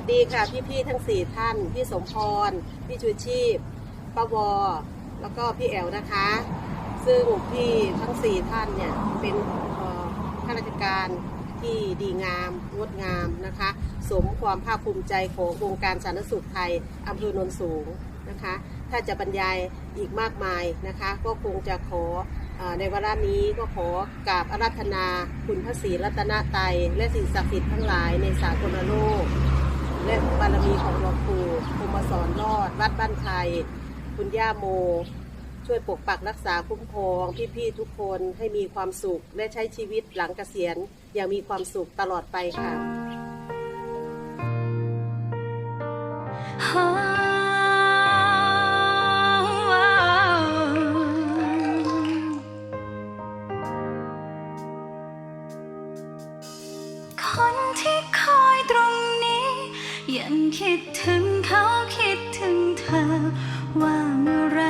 สดีค่ะพี่ๆทั้งสี่ท่าน พี่สมพร พี่ชูชีพป้าวอแล้วก็พี่แอลนะคะ ซึ่งพี่ทั้งสี่ท่านเนี่ยเป็นข้าราชการที่ดีงามงดงามนะคะ สมความภาคภูมิใจของวงการสาธารณสุขไทยอำเภอโนนสูงนะคะ ถ้าจะบรรยายอีกมากมายนะคะ ก็คงจะขออในวาระนี้ก็ขอกราบอาราธนา คุณพระศรีรัตนตรัยและสิ่งศักดิ์สิทธิ์ทั้งหลายในสากลโลก และบารมีของหลวงปู่พรหมสอนรอด วัดบ้านไทย คุณย่าโม ช่วยปกปักรักษาคุ้มครองพี่ๆทุกคนให้มีความสุข และใช้ชีวิตหลังเกษียณอย่างมีความสุขตลอดไปค่ะคนที่คอยตรงนี้ ยังคิดถึงเขาคิดถึงเธอ ว่าเมื่อไร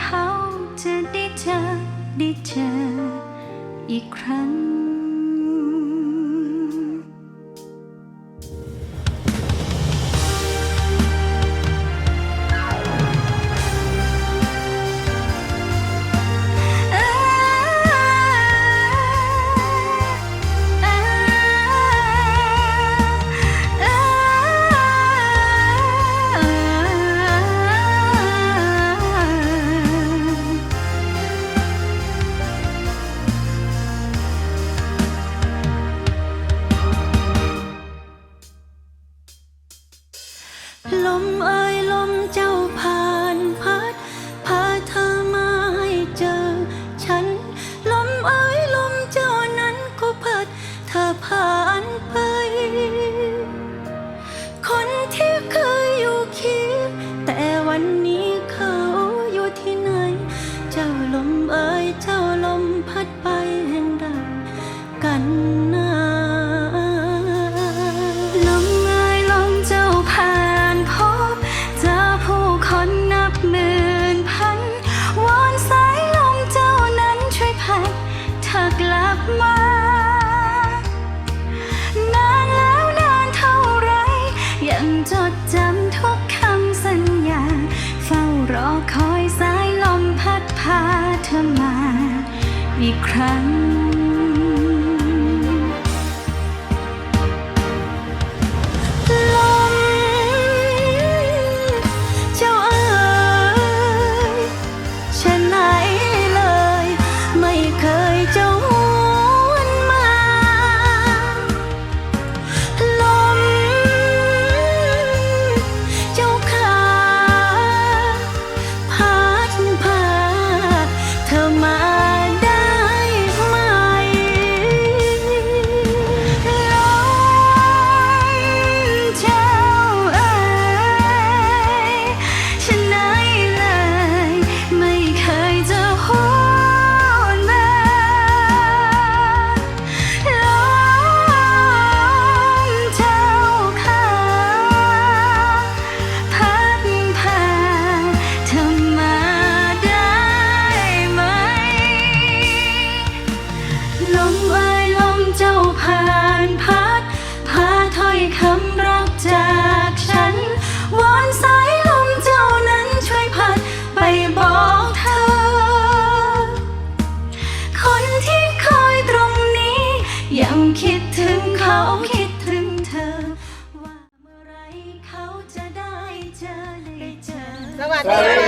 เขาจะได้เจอได้เจออีกครั้ง จดจำทุกคำสัญญา เฝ้ารอคอยสายลมพัดพาเธอมา อีกครั้ง ยังคิดถึงเขาคิดถึงเธอ ว่าเมื่อไรเขาจะได้เจอได้เจอ สวัสดีค่ะ